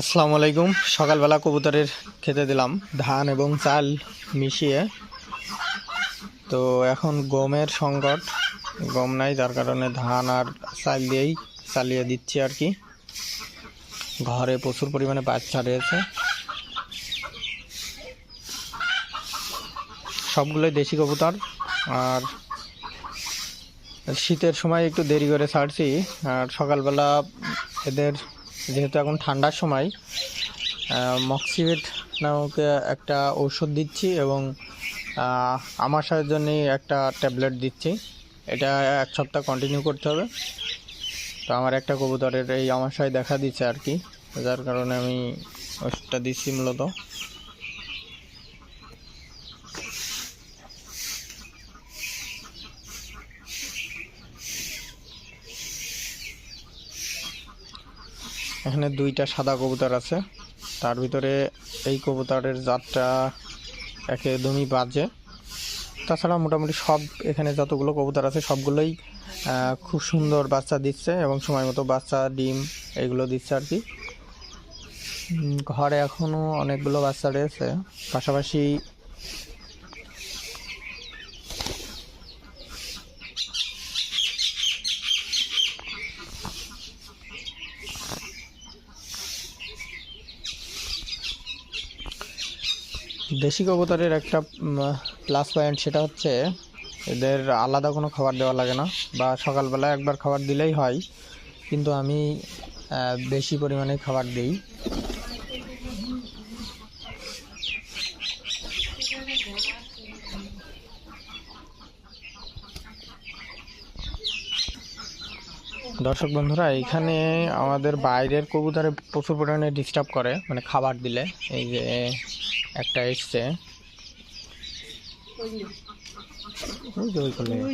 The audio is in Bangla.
আসসালামু আলাইকুম। সকালবেলা কবুতরের খেতে দিলাম। ধান এবং চাল মিশিয়ে। তো এখন গমের সংকট। গম নাই, যার কারণে ধান আর চাল দিয়েই চালিয়ে দিচ্ছি আর কি। ঘরে প্রচুর পরিমাণে বাচ্চা রয়েছে। সবগুলোই দেশি কবুতর। আর শীতের সময় একটু দেরি করে ছাড়ছি। আর সকালবেলা এদের যেহেতু এখন ঠান্ডার সময় মক্সিভেট নামকে একটা ঔষধ দিচ্ছি এবং আমাশার জন্য একটা ট্যাবলেট দিচ্ছি। এটা এক সপ্তাহ কন্টিনিউ করতে হবে। তো আমার একটা কবুতরের এই আমাশায় দেখা দিচ্ছে আর কি, যার কারণে আমি ওষুধটা দিচ্ছি মূলত। এখানে দুইটা সাদা কবুতর আছে। তার ভিতরে এই কবুতরের জাতটা একদমই বাজে। তাছাড়া মোটামুটি সব এখানে যতগুলো কবুতর আছে, সবগুলোই খুব সুন্দর বাচ্চা দিচ্ছে এবং সময় মতো বাচ্চা, ডিম এগুলো দিচ্ছে আর কি। ঘরে এখনও অনেকগুলো বাচ্চা রয়েছে। পাশাপাশি দেশি কবুতরের একটা প্লাস পয়েন্ট সেটা হচ্ছে এদের আলাদা কোনো খাবার দেওয়া লাগে না বা সকালবেলা একবার খাবার দিলেই হয়, কিন্তু আমি বেশি পরিমাণে খাবার দিই। দর্শক বন্ধুরা, এখানে আমাদের বাইরের কবুতরে প্রচুর পরিমাণে ডিস্টার্ব করে মানে খাবার দিলে। এই যে একটা এসছে ওই যে ওই